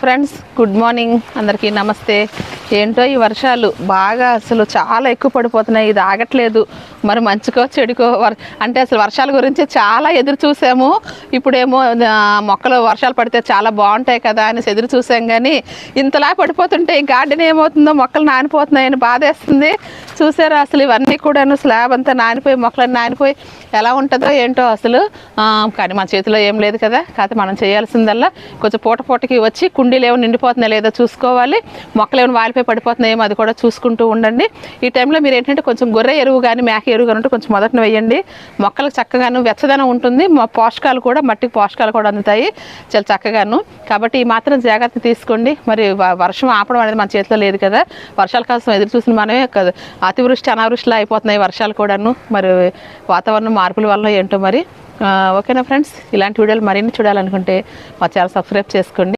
Friends good morning అందరికీ నమస్తే. ఏంటో ఈ వర్షాలు బాగా అసలు చాలా ఎక్కువ పడిపోతున్నాయి. ఇది ఆగట్లేదు. మరి మంచుకో చెడుకో అంటే అసలు వర్షాల గురించి చాలా ఎదురు చూసాము. ఇప్పుడేమో మొక్కలు వర్షాలు పడితే చాలా బాగుంటాయి కదా అనేసి ఎదురు చూసాం కానీ ఇంతలా పడిపోతుంటే ఈ గార్డెన్ ఏమవుతుందో మొక్కలు నానిపోతున్నాయని బాధేస్తుంది. చూసారా అసలు ఇవన్నీ కూడాను స్లాబ్ అంతా నానిపోయి మొక్కలు నానిపోయి ఎలా ఉంటుందో ఏంటో అసలు కానీ మన చేతిలో ఏం లేదు కదా. కాకపోతే మనం చేయాల్సిందల్లా కొంచెం పూట పూటకి వచ్చి కుండీలు ఏమైనా నిండిపోతున్నాయి లేదో చూసుకోవాలి. మొక్కలు ఏమైనా వాలిపోయి పడిపోతున్నాయేమో అది కూడా చూసుకుంటూ ఉండండి. ఈ టైంలో మీరు ఏంటంటే కొంచెం గొర్రె ఎరువు కానీ మేక ఎరువు కానీ ఉంటే కొంచెం మొదటన వేయండి. మొక్కలకు చక్కగాను వెచ్చదనం ఉంటుంది. మా పోషకాలు కూడా మట్టికి పోషకాలు కూడా అందుతాయి. చాలా చక్కగాను. కాబట్టి ఈ మాత్రం జాగ్రత్త తీసుకోండి. మరి వ- వర్షం ఆపడం అనేది మన చేతిలో లేదు కదా. వర్షాల కోసం ఎదురు చూసిన మనమే అతివృష్టి అనావృష్టిలో అయిపోతున్నాయి వర్షాలు కూడాను. మరి వాతావరణం మార్పుల వల్ల ఏంటో మరి. ఓకేనా ఫ్రెండ్స్? ఇలాంటి వీడియోలు మరిన్ని చూడాలనుకుంటే మా ఛానల్ సబ్స్క్రైబ్ చేసుకోండి.